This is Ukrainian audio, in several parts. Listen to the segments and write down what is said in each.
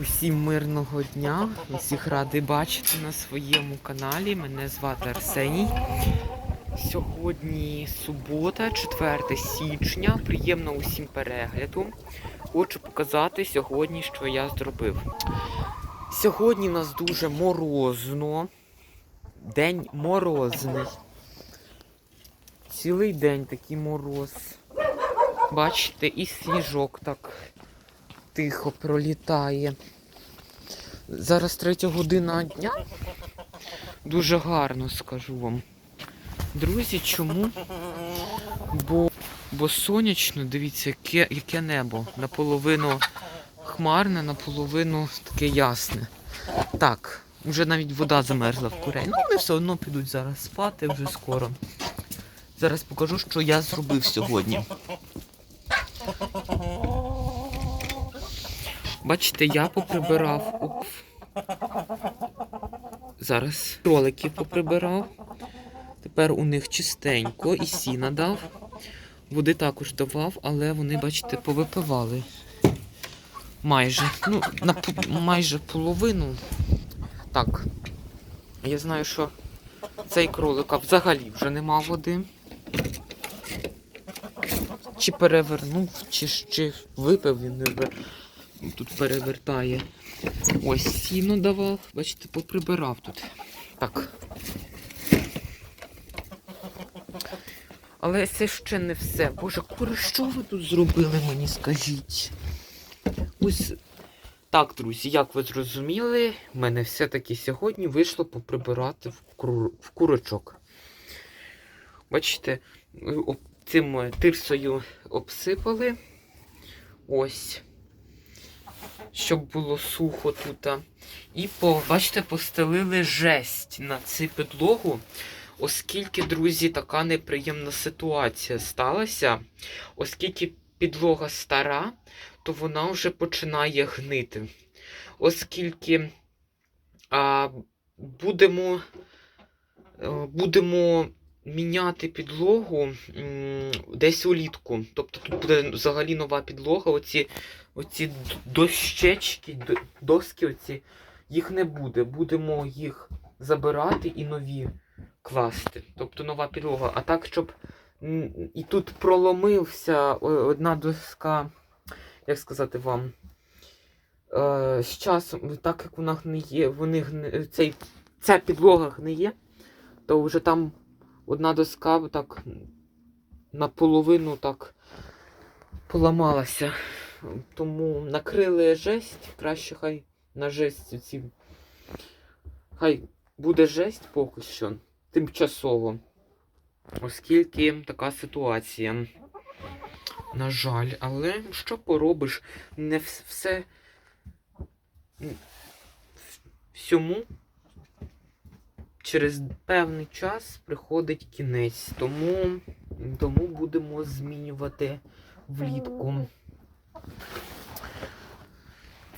Усім мирного дня. Усіх радий бачити на своєму каналі. Мене звати Арсеній. Сьогодні субота, 4 січня. Приємно усім перегляду. Хочу показати сьогодні, що я зробив. Сьогодні в нас дуже морозно. День морозний. Цілий день такий мороз. Бачите, і сніжок так тихо пролітає. Зараз третя година дня. Дуже гарно скажу вам. Друзі, чому? Бо, бо сонячно, дивіться, яке, яке небо. Наполовину хмарне, наполовину таке ясне. Так, вже навіть вода замерзла в курей. Ну, вони все одно підуть зараз спати вже скоро. Зараз покажу, що я зробив сьогодні. Бачите, я поприбирав. Оп. Зараз кроликів поприбирав. Тепер у них чистенько і сіна дав. Води також давав, але вони, бачите, повипивали. Майже. Ну, на майже половину. Так. Я знаю, що цей кролика взагалі вже нема води. Чи перевернув, чи, чи випив він тут перевертає. Ось сіно давав, бачите, поприбирав тут. Так. Але це ще не все. Боже, кури, що ви тут зробили мені, скажіть? Ось так, друзі, як ви зрозуміли, в мене все-таки сьогодні вийшло поприбирати в, кур... в курочок. Бачите, об- цим е, тирсою обсипали. Ось. Щоб було сухо тут. І по, бачите, постелили жесть на цю підлогу. Оскільки, друзі, така неприємна ситуація сталася, оскільки підлога стара, то вона вже починає гнити. Оскільки а, будемо, е, будемо міняти підлогу десь улітку. Тобто тут буде взагалі нова підлога. Оці, оці дощечки, доски, оці, їх не буде. Будемо їх забирати і нові класти. Тобто нова підлога. А так, щоб і тут проломився одна доска, як сказати вам. Е, з часом, так як вона гниє, вони гни, цей, ця підлога гниє, то вже там одна доска так наполовину так поламалася. Тому накрили жесть, краще хай на жесть ці. Хай буде жесть поки що, тимчасово. Оскільки така ситуація. На жаль, але що поробиш? Не все всьому через певний час приходить кінець. Тому, тому будемо змінювати влітку.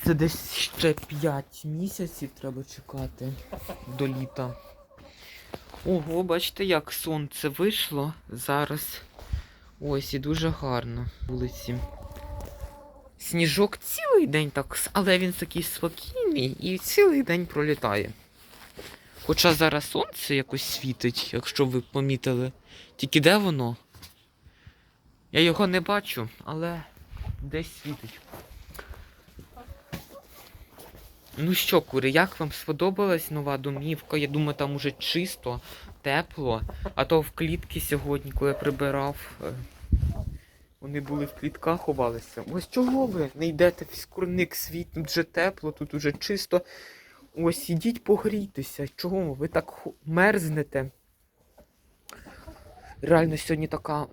Це десь ще 5 місяців треба чекати до літа. Ого, бачите, як сонце вийшло зараз. Ось і дуже гарно вулиці. Сніжок цілий день так, але він такий спокійний і цілий день пролітає. Хоча зараз сонце якось світить, якщо ви помітили. Тільки де воно? Я його не бачу, але десь світить. Ну що, кури, як вам сподобалась нова домівка? Я думаю, там уже чисто, тепло. А то в клітки сьогодні, коли я прибирав, е, вони були в клітках, ховалися. Ось чого ви не йдете в скурник світ, тут вже тепло, тут уже чисто. Ось ідіть погрійтеся. Чого ви так мерзнете? Реально сьогодні така,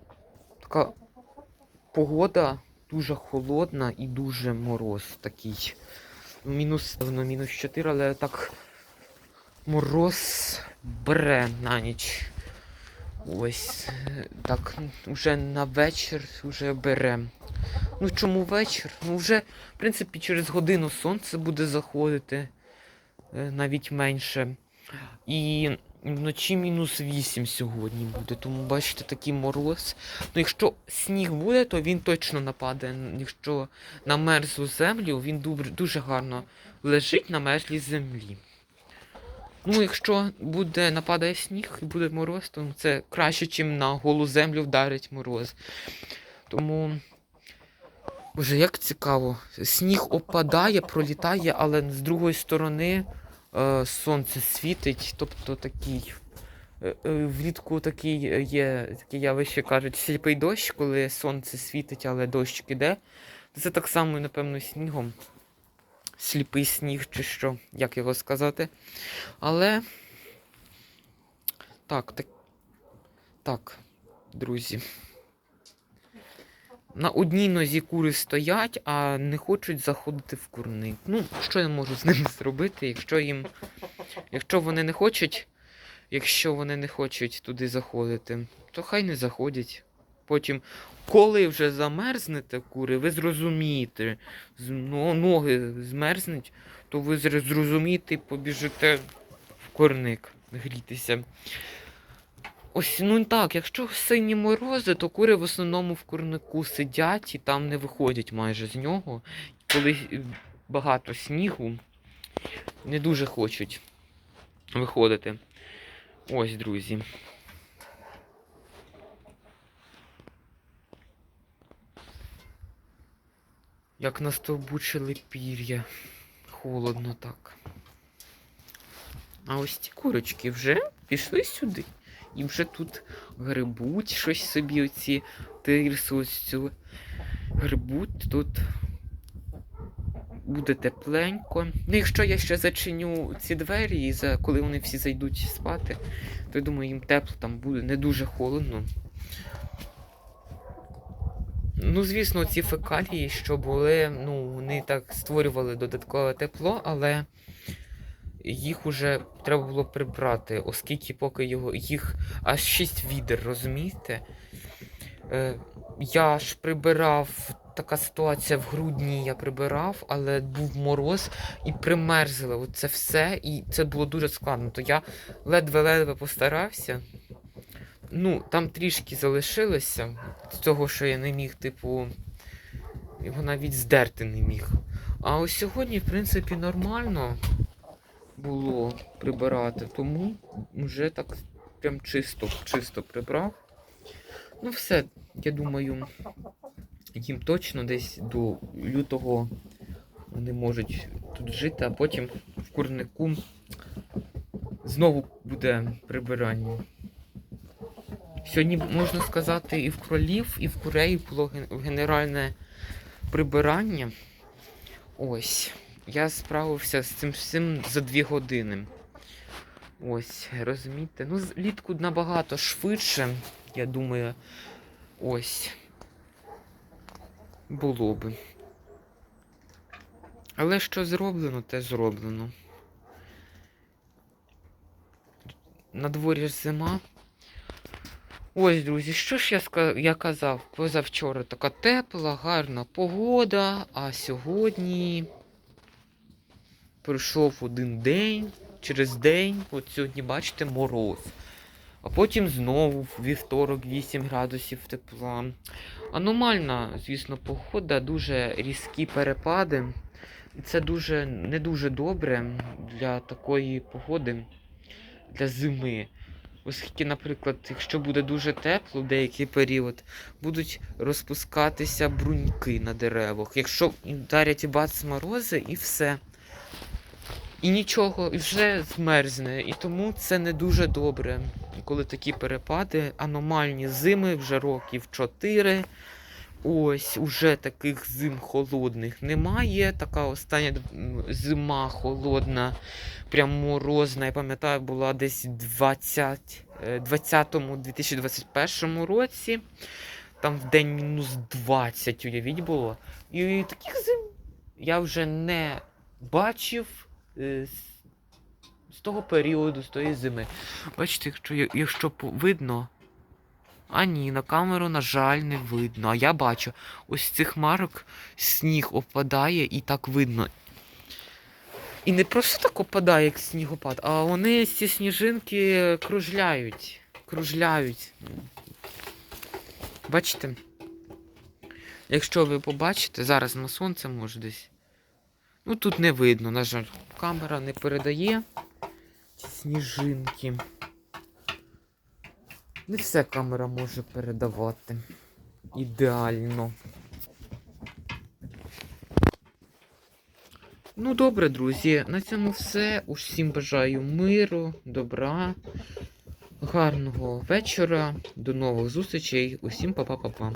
така погода дуже холодна і дуже мороз такий. Мінус, ну, мінус 4, але так мороз бере на ніч. Ось так, вже на вечір вже бере. Ну чому вечір? Ну вже, в принципі, через годину сонце буде заходити, навіть менше. І Вночі мінус 8 сьогодні буде, тому бачите такий мороз. Ну, якщо сніг буде, то він точно нападе. Якщо на мерзлу землю, він дуже гарно лежить на мерзлій землі. Ну, якщо буде нападає сніг і буде мороз, то це краще, ніж на голу землю вдарить мороз. Тому. Боже, як цікаво. Сніг опадає, пролітає, але з другої сторони е, сонце світить, тобто такий. е, е, Влітку такий е, є таке явище кажуть, сліпий дощ, коли сонце світить, але дощ іде. Це так само, напевно, снігом. Сліпий сніг чи що, як його сказати. Але. Так, так. Так, друзі. На одній нозі кури стоять, а не хочуть заходити в курник. Ну, що я можу з ними зробити, якщо їм. Якщо вони не хочуть, якщо вони не хочуть туди заходити, то хай не заходять. Потім, коли вже замерзнете кури, ви зрозумієте, ну, ноги змерзнуть, то ви зрозумієте і побіжите в корник грітися. Ось, ну так, якщо сині морози, то кури в основному в курнику сидять і там не виходять майже з нього. Коли багато снігу, не дуже хочуть виходити. Ось, друзі. Як настовбучили пір'я. Холодно так. А ось ці курочки вже пішли сюди. І вже тут грибуть щось собі, оці тирси, ось цю грибуть тут. Буде тепленько. Ну, якщо я ще зачиню ці двері, і за... коли вони всі зайдуть спати, то я думаю, їм тепло там буде, не дуже холодно. Ну, звісно, ці фекалії, що були, ну, вони так створювали додаткове тепло, але їх уже треба було прибрати, оскільки поки його їх аж 6 відер, розумієте? Е, я ж прибирав, така ситуація в грудні я прибирав, але був мороз і примерзло це все, і це було дуже складно. То я ледве-ледве постарався. Ну, там трішки залишилося з того, що я не міг, типу, його навіть здерти не міг. А ось сьогодні, в принципі, нормально було прибирати, тому вже так прям чисто, чисто прибрав. Ну, все, я думаю, їм точно десь до лютого вони можуть тут жити, а потім в курнику знову буде прибирання. Сьогодні, можна сказати, і в кролів, і в курей було генеральне прибирання. Ось. Я справився з цим всім за дві години. Ось, розумієте? Ну, влітку набагато швидше, я думаю, ось. Було би. Але що зроблено, те зроблено. На дворі ж зима. Ось, друзі, що ж я, я казав? Позавчора така тепла, гарна погода, а сьогодні пройшов один день, через день, от сьогодні, бачите, мороз. А потім знову вівторок 8 градусів тепла. Аномальна, звісно, погода, дуже різкі перепади. Це дуже не дуже добре для такої погоди, для зими. Оскільки, наприклад, якщо буде дуже тепло в деякий період, будуть розпускатися бруньки на деревах. Якщо вдарять бац морози, і все. І нічого, і вже змерзне. І тому це не дуже добре, коли такі перепади, аномальні зими вже років 4. Ось уже таких зим холодних немає. Така остання зима холодна, прям морозна. Я пам'ятаю, була десь 20, е, 20-му 2021 році. Там в день мінус 20, уявіть було. І таких зим я вже не бачив е, з, з того періоду, з тої зими. Бачите, якщо, якщо видно. А ні, на камеру, на жаль, не видно. А я бачу, ось з цих марок сніг опадає і так видно. І не просто так опадає, як снігопад, а вони ці сніжинки кружляють. Кружляють. Бачите? Якщо ви побачите, зараз на сонце може десь. Ну тут не видно, на жаль, камера не передає ці сніжинки. Не все камера може передавати. Ідеально. Ну, добре, друзі, на цьому все. Усім бажаю миру, добра, гарного вечора, до нових зустрічей. Усім па-па-па-па.